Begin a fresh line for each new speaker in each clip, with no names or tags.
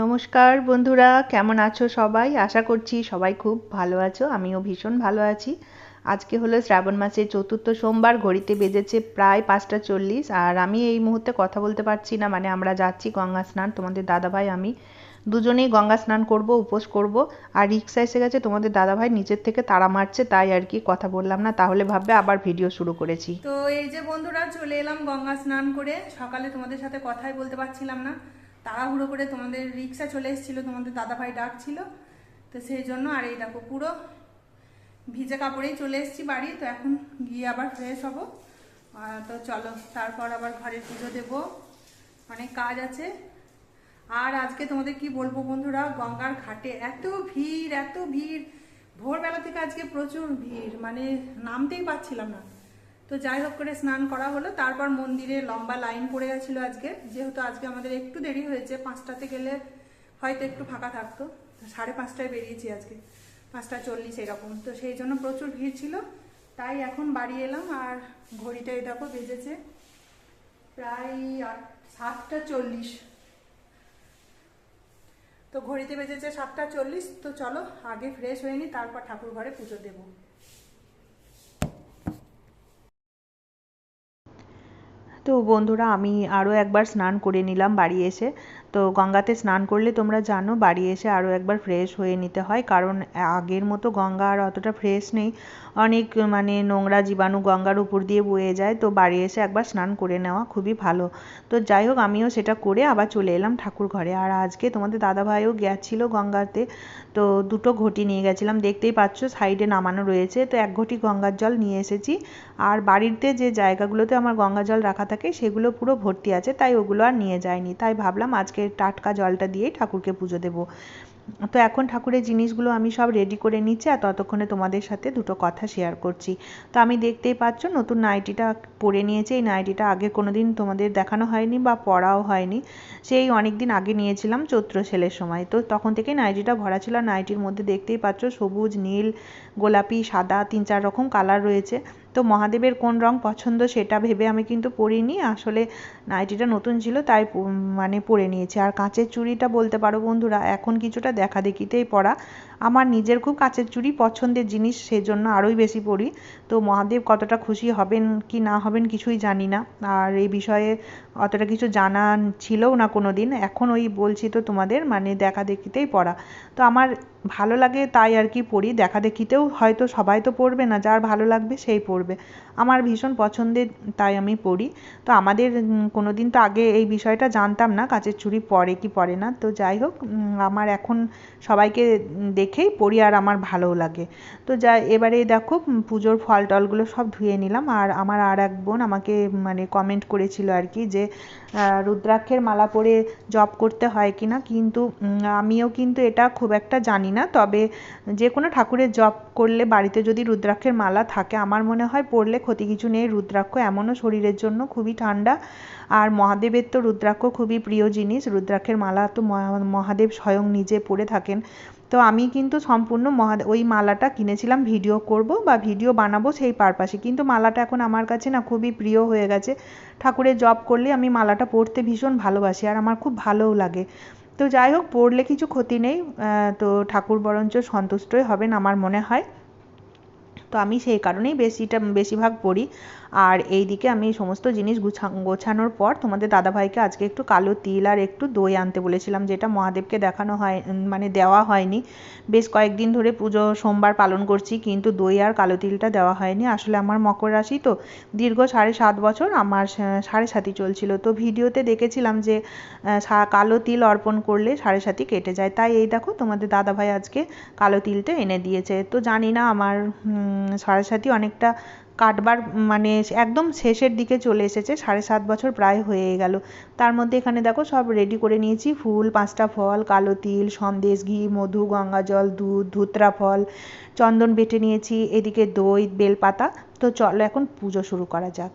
নমস্কার বন্ধুরা, কেমন আছো সবাই? আশা করছি সবাই খুব ভালো আছো, আমিও ভীষণ ভালো আছি। আজকে হলো শ্রাবণ মাসের চতুর্থ সোমবার, ঘড়িতে বেজেছে প্রায় পাঁচটা চল্লিশ, আর আমি এই মুহূর্তে কথা বলতে পারছি না মানে আমরা যাচ্ছি গঙ্গা স্নান, তোমাদের দাদাভাই, আমি দুজনেই গঙ্গা স্নান করব, উপোস করব, আর রিক্সা এসে গেছে, তোমাদের দাদাভাই নিচের থেকে তাড়া মারছে, তাই আর কি কথা বললাম না, তাহলে ভাববে আবার ভিডিও শুরু করেছি।
তো এই যে বন্ধুরা, চলে এলাম গঙ্গা স্নান করে, সকালে তোমাদের সাথে কথাই বলতে পারছিলাম না। তাড়াহুড়ো করে তোমাদের রিক্সা চলে এসেছিল, তোমাদের দাদাভাই ডাকছিল। তো সেই জন্য আর এই দেখো পুরো ভিজে কাপড়েই চলে এসেছি বাড়ি। তো এখন গিয়ে আবার ফ্রেশ হব। তো চলো, তারপর আবার ঘরে পুজো দেবো। অনেক কাজ আছে। আর আজকে তোমাদের কি বলব বন্ধুরা, গঙ্গার ঘাটে এত ভিড় এত ভিড়। ভোরবেলা থেকে আজকে প্রচুর ভিড় মানে নামতেই পারছিলাম না। তো যাই হোক করে স্নান করা হলো। তারপর মন্দিরে লম্বা লাইন পড়ে গেছিল আজকে। যেহেতু আজকে আমাদের একটু দেরি হয়েছে, পাঁচটাতে গেলে হয়তো একটু ফাঁকা থাকতো। সাড়ে পাঁচটায় বেরিয়েছি আজকে। পাঁচটা চল্লিশ এরকম। তো সেই জন্য প্রচুর ভিড় ছিল। তাই এখন বাড়ি এলাম আর ঘড়িটাই দেখো বেজেছে প্রায় সাতটা চল্লিশ। তো ঘড়িতে বেজেছে সাতটা চল্লিশ। তো চলো আগে ফ্রেশ হয়ে নি, তারপর ঠাকুর ঘরে পুজো দেবো।
তো বন্ধুরা আমি আরও একবার স্নান করে নিলাম বাড়ি এসে। তো গঙ্গাতে স্নান করলে তোমরা জানো বাড়ি এসে আরও একবার ফ্রেশ হয়ে নিতে হয়। কারণ আগের মতো গঙ্গা আর অতটা ফ্রেশ নেই। অনেক মানে নোংরা জীবাণু গঙ্গার উপর দিয়ে বয়ে যায়। তো বাড়ি এসে একবার স্নান করে নেওয়া খুবই ভালো। তো যাই হোক, আমিও সেটা করে আবার চলে এলাম ঠাকুর ঘরে। আর আজকে তোমাদের দাদাভাইও গেছিল গঙ্গাতে। তো দুটো ঘটি নিয়ে গেছিলাম। দেখতেই পাচ্ছ, সাইডে নামানো রয়েছে। তো এক ঘটি গঙ্গার জল নিয়ে এসেছি। আর বাড়িতে যে জায়গাগুলোতে আমার গঙ্গা জল রাখা থাকে, সেগুলো পুরো ভর্তি আছে। তাই ওগুলো আর নিয়ে যায়নি তাই ভাবলাম আজকে টাটকা জলটা দিয়েই ঠাকুরকে পুজো দেবো। তো এখন ঠাকুরের জিনিসগুলো আমি সব রেডি করে নিচ্ছি আর ততক্ষণে তোমাদের সাথে দুটো কথা শেয়ার করছি। তো আমি দেখতেই পাচ্ছ নতুন নাইটিটা পরে নিয়েছি। এই নাইটিটা আগে কোনো দিন তোমাদের দেখানো হয়নি বা পরাও হয়নি। সেই অনেক দিন আগে নিয়েছিলাম চৈত্র সেলের সময়। তো তখন থেকে নাইটিটা ভরা ছিল। নাইটির মধ্যে দেখতেই পাচ্ছ সবুজ, নীল, গোলাপি, সাদা তিন চার রকম কালার রয়েছে। তো মহাদেবের কোন রং পছন্দ সেটা ভেবে আমি কিন্তু পরিনি আসলে নাইটিটা নতুন ছিল, তাই মানে পরে নিয়েছি। আর কাঁচের চুড়িটা বলতে পারো বন্ধুরা, এখন কিছুটা দেখা দেখিতেই পরা আমার নিজের খুব কাঁচের চুড়ি পছন্দের জিনিস সেজন্য আরোই বেশি পরি তো মহাদেব কতটা খুশি হবেন কি না হবেন কিছুই জানি না। আর এই বিষয়ে অতটা কিছু জানা ছিলও না কোনো দিন এখন ওই বলছি তো তোমাদের মানে দেখা দেখিতেই পড়া। তো আমার ভালো লাগে তাই আর কি পড়ি। দেখা দেখিতেও হয়তো সবাই তো পড়বে না, যার ভালো লাগবে সেই পড়বে। আমার ভীষণ পছন্দের তাই আমি পড়ি। তো আমাদের কোনো দিন তো আগে এই বিষয়টা জানতাম না কাচের চুড়ি পরে কি পরে না। তো যাই হোক আমার এখন সবাইকে দেখেই পড়ি আর আমার ভালোও লাগে। তো যা এবারে দেখো পুজোর ফল টলগুলো সব ধুয়ে নিলাম আর আমার আর এক বোন আমাকে মানে কমেন্ট করেছিল আর কি যে রুদ্রাক্ষের মালা পরে জব করতে হয় কি না, কিন্তু আমিও কিন্তু এটা খুব একটা জানি না। তবে যে কোনো ঠাকুরের জব করলে বাড়িতে যদি রুদ্রাক্ষের মালা থাকে, আমার মনে হয় পড়লে ক্ষতি কিছু নেই। রুদ্রাক্ষ এমনও শরীরের জন্য খুবই ঠান্ডা আর মহাদেবের তো রুদ্রাক্ষ খুবই প্রিয় জিনিস। রুদ্রাক্ষের মালা তো মহাদেব স্বয়ং নিজে পরে থাকেন। তো আমি কিন্তু সম্পূর্ণ মহা ওই মালাটা কিনেছিলাম, ভিডিও করব বা ভিডিও বানাবো সেই পারপাসে। কিন্তু মালাটা এখন আমার কাছে না খুবই প্রিয় হয়ে গেছে। ঠাকুরের জপ করলে আমি মালাটা পরতে ভীষণ ভালোবাসি আর আমার খুব ভালোও লাগে। তো যাই হোক, পড়লে কিছু ক্ষতি নেই তো ঠাকুর বরঞ্চ সন্তুষ্টই হবেন আমার মনে হয়। তো আমি সেই কারণেই বেশিটা বেশিরভাগ পড়ি। আর এই দিকে আমি সমস্ত জিনিস গুছা, গোছানোর পর তোমাদের দাদাভাইকে আজকে একটু কালো তিল আর একটু দই আনতে বলেছিলাম, যেটা মহাদেবকে দেখানো হয় মানে দেওয়া হয়নি। বেশ কয়েকদিন ধরে পুজো সোমবার পালন করছি, কিন্তু দই আর কালো তিলটা দেওয়া হয়নি। আসলে আমার মকর রাশি তো দীর্ঘ সাড়ে সাত বছর, আমার সাড়ে সাতি চলছিল। তো ভিডিওতে দেখেছিলাম যে কালো তিল অর্পণ করলে সাড়ে সাতি কেটে যায়। তাই এই দেখো তোমাদের দাদাভাই আজকে কালো তিলটা এনে দিয়েছে। তো জানি না আমার সাড়ে সাতি অনেকটা কাটবার মানে একদম শেষের দিকে চলে এসেছে, সাড়ে সাত বছর প্রায় হয়ে গেল। তার মধ্যে এখানে দেখো সব রেডি করে নিয়েছি, ফুল, পাঁচটা ফল, কালো তিল, সন্দেশ, ঘি, মধু গঙ্গাজল দুধ, ধুতরা ফল, চন্দন বেটে নিয়েছি, এদিকে দই, বেলপাতা। তো চলো এখন পুজো শুরু করা যাক।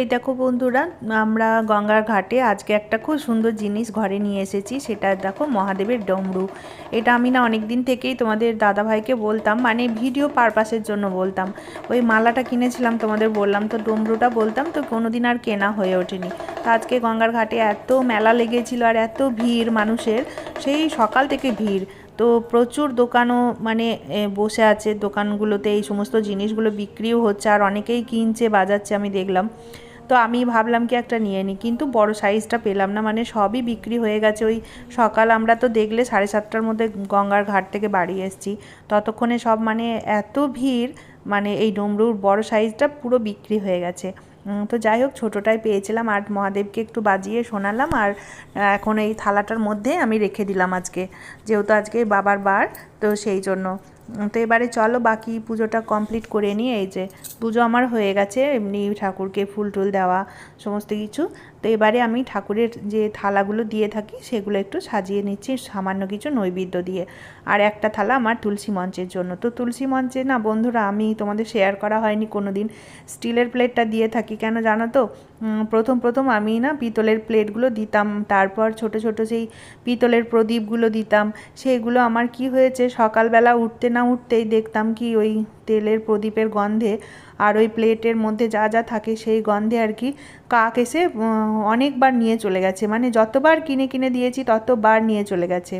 এই দেখো বন্ধুরা, আমরা গঙ্গার ঘাটে আজকে একটা খুব সুন্দর জিনিস ঘরে নিয়ে এসেছি, সেটা দেখো মহাদেবের ডমরু। এটা আমি না অনেক দিন থেকেই তোমাদের দাদাভাইকে বলতাম মানে ভিডিও পারপাসের জন্য বলতাম। ওই মালাটা কিনেছিলাম তোমাদের বললাম, তো ডমরুটা বলতাম, তো কোনোদিন আর কেনা হয়ে ওঠেনি। তো আজকে গঙ্গার ঘাটে এত মেলা লেগেছিল আর এত ভিড় মানুষের, সেই সকাল থেকে ভিড়। তো প্রচুর দোকানও মানে বসে আছে দোকানগুলোতে, এই সমস্ত জিনিসগুলো বিক্রিও হচ্ছে, আর অনেকেই কিনছে, বাজাচ্ছে, আমি দেখলাম। তো আমি ভাবলাম কি একটা নিয়ে নিই কিন্তু বড় সাইজটা পেলাম না মানে সবই বিক্রি হয়ে গেছে। ওই সকাল আমরা তো দেখলে সাড়ে সাতটার মধ্যে গঙ্গার ঘাট থেকে বাড়ি এসেছি। ততক্ষণে সব মানে এত ভিড় মানে এই ডমরুর বড় সাইজটা পুরো বিক্রি হয়ে গেছে। তো যাই হোক, ছোটোটাই পেয়েছিলাম। আর মহাদেবকে একটু বাজিয়ে শোনালাম। আর এখন এই থালাটার মধ্যে আমি রেখে দিলাম আজকে। যেহেতু আজকে বাবার বার, তো সেই জন্য। তো এবারে চলো বাকি পুজোটা কমপ্লিট করে নিয়ে এই যে পুজো আমার হয়ে গেছে, এমনি ঠাকুরকে ফুল টুল দেওয়া, সমস্ত কিছু। তো এবারে আমি ঠাকুরের যে থালাগুলো দিয়ে থাকি, সেগুলো একটু সাজিয়ে নিচ্ছি, সামান্য কিছু নৈবেদ্য দিয়ে। আর একটা থালা আমার তুলসী মঞ্চের জন্য। তো তুলসী মঞ্চে না বন্ধুরা, আমি তোমাদের শেয়ার করা হয়নি কোনো দিন স্টিলের প্লেটটা দিয়ে থাকি, কেন জানো তো? প্রথম প্রথম আমি না পিতলের প্লেটগুলো দিতাম, তারপর ছোট ছোট সেই পিতলের প্রদীপগুলো দিতাম সেইগুলো আমার কি হয়েছে? সকালবেলা উঠতে না উঠতেই দেখতাম কি ওই তেলের প্রদীপের গন্ধে আর ওই প্লেটের মধ্যে যা যা থাকে সেই গন্ধে আর কি কাক এসে অনেকবার নিয়ে চলে গেছে। মানে যতবার কিনে কিনে দিয়েছি, ততবার নিয়ে চলে গেছে।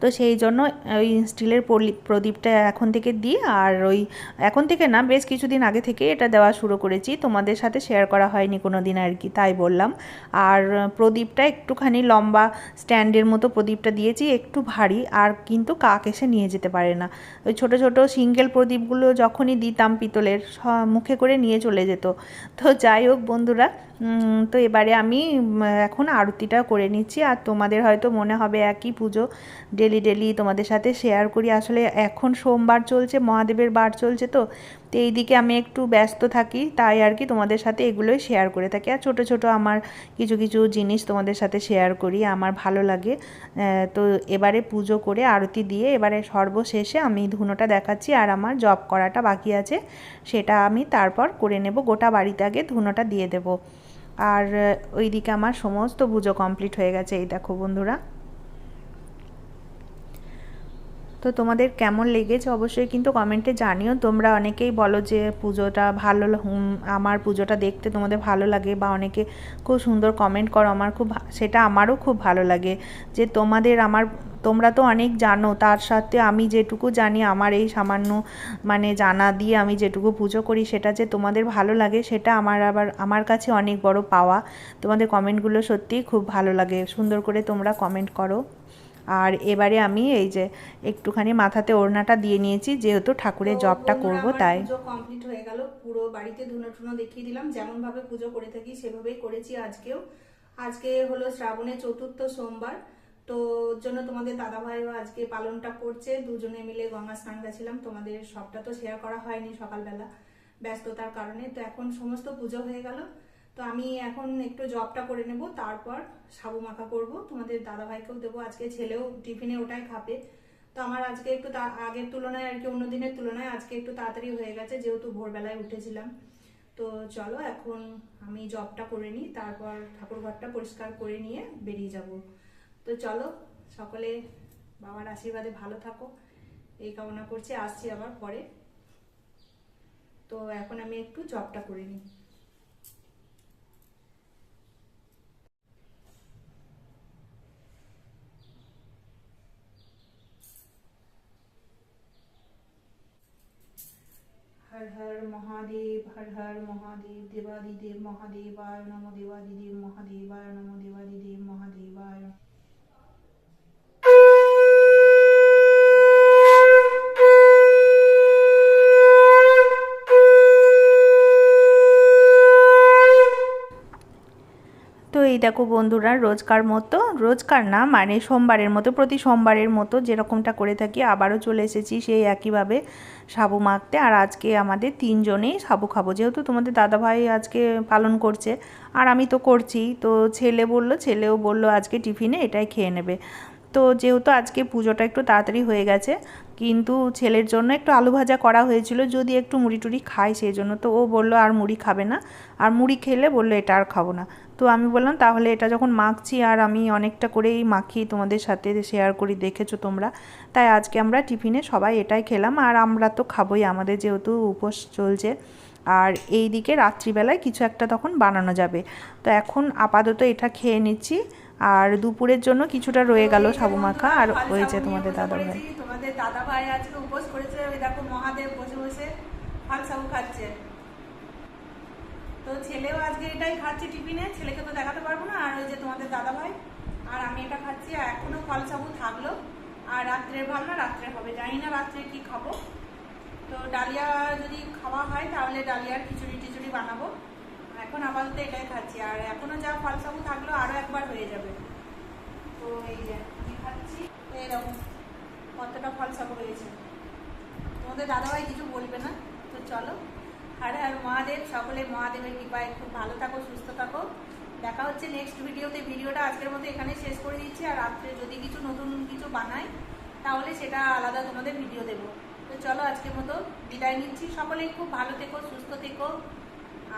তো সেই জন্য ওই স্টিলের প্রদীপটা এখন থেকে দিই। আর ওই, এখন থেকে না, বেশ কিছুদিন আগে থেকে এটা দেওয়া শুরু করেছি। তোমাদের সাথে শেয়ার করা হয়নি কোনো দিন আর কি, তাই বললাম। আর প্রদীপটা একটুখানি লম্বা স্ট্যান্ডের মতো প্রদীপটা দিয়েছি, একটু ভারী, আর কিন্তু কাক এসে নিয়ে যেতে পারে না। ওই ছোট ছোট সিঙ্গেল প্রদীপগুলো যখনই দিতাম পিতলের মুখে করে নিয়ে চলে যেত। তো যাই হোক বন্ধুরা তো এবারে আমি এখন আরতিটা করে নিচ্ছি। আর তোমাদের হয়তো মনে হবে একই পুজো। ডেলি ডেলি তোমাদের সাথে শেয়ার করি। আসলে এখন সোমবার চলছে, মহাদেবের বার চলছে তো। তো এই দিকে আমি একটু ব্যস্ত থাকি, তাই আর কি তোমাদের সাথে এগুলোই শেয়ার করে থাকি। আর ছোট ছোট আমার কিছু কিছু জিনিস তোমাদের সাথে শেয়ার করি, আমার ভালো লাগে। তো এবারে পুজো করে আরতি দিয়ে এবারে সর্বশেষে আমি ধুনোটা দেখাচ্ছি আর আমার জব করাটা বাকি আছে, সেটা আমি তারপর করে নেব। গোটা বাড়িতে আগে ধুনোটা দিয়ে দেব। আর ওইদিকে আমার সমস্ত পুজো কমপ্লিট হয়ে গেছে, এই দেখো বন্ধুরা। তো তোমাদের কেমন লেগেছে অবশ্যই কিন্তু কমেন্টে জানিও। তোমরা অনেকেই বলো যে পুজোটা ভালো আমার পুজোটা দেখতে তোমাদের ভালো লাগে বা অনেকে খুব সুন্দর কমেন্ট করো, আমার খুব সেটা আমারও খুব ভালো লাগে যে তোমাদের আমার, তোমরা তো অনেক জানো, তার সাথে আমি যেটুকু জানি, আমার এই সামান্য মানে জানা দিয়ে আমি যেটুকু পুজো করি, সেটা যে তোমাদের ভালো লাগে, সেটা আমার আবার, আমার কাছে অনেক বড় পাওয়া। তোমাদের কমেন্টগুলো সত্যিই খুব ভালো লাগে, সুন্দর করে তোমরা কমেন্ট করো। আর এবারে আমি এই যে একটুখানি মাথাতে ওড়নাটা দিয়ে নিয়েছি যেহেতু ঠাকুরের জবটা করব তাই।
পুজো কমপ্লিট হয়ে গেল পুরো বাড়িতে ধুনো টুনো দেখিয়ে দিলাম যেমন ভাবে পুজো করে থাকি সেভাবেই করেছি আজকেও। আজকে হলো শ্রাবণের চতুর্থ সোমবার তো ওর জন্য তোমাদের দাদা ভাইও আজকে পালনটা করছে দুজনে মিলে গঙ্গা স্নান গেছিলাম তোমাদের সবটা তো শেয়ার করা হয়নি সকালবেলা ব্যস্ততার কারণে তো এখন সমস্ত পুজো হয়ে গেল। তো আমি এখন একটু জবটা করে নেব, তারপর সাবু মাখা করব। তোমাদের দাদা ভাইকেও দেবো, আজকে ছেলেও টিফিনে ওটাই খাবে। তো আমার আজকে একটু আগের তুলনায় আর কি, অন্য দিনের তুলনায় আজকে একটু তাড়াতাড়ি হয়ে গেছে, যেহেতু ভোরবেলায় উঠেছিলাম। তো চলো এখন আমি জবটা করে নিই, তারপর ঠাকুর ঘরটা পরিষ্কার করে নিয়ে বেরিয়ে যাব। তো চলো, সকলে বাবার আশীর্বাদে ভালো থাকো। এই কামনা করছি, আসছি আবার পরে। তো এখন আমি একটু জবটা করে নিই। হর হর মহাদেব হর হর মহাদেব দেবাদিদেব মহাদেবায় নম দেবাদিদেব মহাদেবায় নম দেবাদিদেব
মহাদেবায় এই দেখো বন্ধুরা, রোজকার মতো, রোজকার না মানে সোমবারের মতো, প্রতি সোমবারের মতো যেরকমটা করে থাকি, আবারও চলে এসেছি সেই একইভাবে সাবু মাখতে। আর আজকে আমাদের তিনজনেই সাবু খাব, যেহেতু তোমাদের দাদাভাই আজকে পালন করছে, আর আমি তো করছি। তো ছেলে বলল, ছেলেও বলল, আজকে টিফিনে এটাই খেয়ে নেবে। তো যেহেতু আজকে পুজোটা একটু তাড়াতাড়ি হয়ে গেছে, কিন্তু ছেলের জন্য একটু আলু ভাজা করা হয়েছিল, যদি একটু মুড়ি টুড়ি খায় সেই জন্য। তো ও বলল, আর মুড়ি খাবে না। আর মুড়ি খেলে বলল, এটা আর খাব না। তো আমি বললাম, তাহলে এটা যখন মাখছি, আর আমি অনেকটা করেই মাখি, তোমাদের সাথে শেয়ার করি, দেখেছ তোমরা। তাই আজকে আমরা টিফিনে সবাই এটাই খেলাম, আর আমরা তো খাবোই, আমাদের যেহেতু উপোস চলছে। আর এই দিকে রাত্রিবেলায় কিছু একটা তখন বানানো যাবে। তো এখন আপাতত এটা খেয়ে নিচ্ছি। আর দুপুরের জন্য কিছুটা রয়ে গেল সাবু মাখা আর হয়েছে তোমাদের দাদা ভাই।
তোমাদের দাদা ভাই আজকে উপোস করেছে, ওই দেখো মহাদেব বসে বসে ফাল সাবু খাচ্ছে। তো ছেলেও আজকে এটাই খাচ্ছে টিফিনে, ছেলেকে তো দেখাতে পারব না, আর ওই যে তোমাদের দাদা ভাই, আর আমি এটা খাচ্ছি, আর এখনও ফল সাবু থাকল, আর রাত্রের ভাবনা রাত্রে হবে, জানি না রাত্রে কি খাব। তো ডালিয়া যদি খাওয়া হয়, তাহলে ডালিয়ার খিচুড়ি টিচুড়ি বানাবো। এখন আপাতত এটাই খাচ্ছি। আর এখনও যা ফল সাবু থাকল আরও একবার হয়ে যাবে। তো এই যে, আমি খাচ্ছি। এইরকম কতটা ফল সাবু হয়েছে। তোমাদের দাদাভাই কিছু বলবে না? তো চলো। আর আর মহাদেব, সকলে মহাদেবের কৃপায় খুব ভালো থাকো, সুস্থ থাকো। দেখা হচ্ছে নেক্সট ভিডিওতে। ভিডিওটা আজকের মতো এখানে শেষ করে দিচ্ছি। আর রাত্রে যদি কিছু নতুন কিছু বানাই, তাহলে সেটা আলাদা তোমাদের ভিডিও দেবো। তো চলো আজকের মতো বিদায় নিচ্ছি। সকলেই খুব ভালো থেকো, সুস্থ থেকো।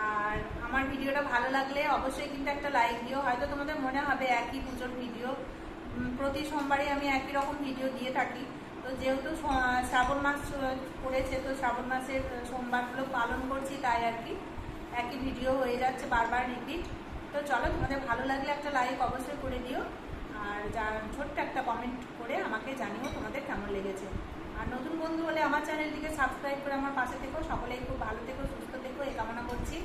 আর আমার ভিডিওটা ভালো লাগলে অবশ্যই কিন্তু একটা লাইক দিও। হয়তো তোমাদের মনে হবে একই পুজোর ভিডিও প্রতি সোমবারে আমি একই রকম ভিডিও দিয়ে থাকি। তো যেহেতু শ্রাবণ মাস পড়েছে, তো শ্রাবণ মাসের সোমবারগুলো পালন করছি তাই আর কি। একই ভিডিও হয়ে যাচ্ছে বারবার রিপিট তো চলো, তোমাদের ভালো লাগলে একটা লাইক অবশ্যই করে দিও। আর যা, ছোট্ট একটা কমেন্ট করে আমাকে জানিও তোমাদের কেমন লেগেছে। আর নতুন বন্ধু হলে আমার চ্যানেলটিকে সাবস্ক্রাইব করে আমার পাশে থেকো। সকলেই খুব ভালো থেকো, সুস্থ এই কামনা করছি।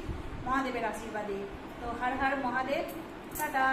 মহাদেবের আশীর্বাদে। তো হর হর মহাদেব টাটা।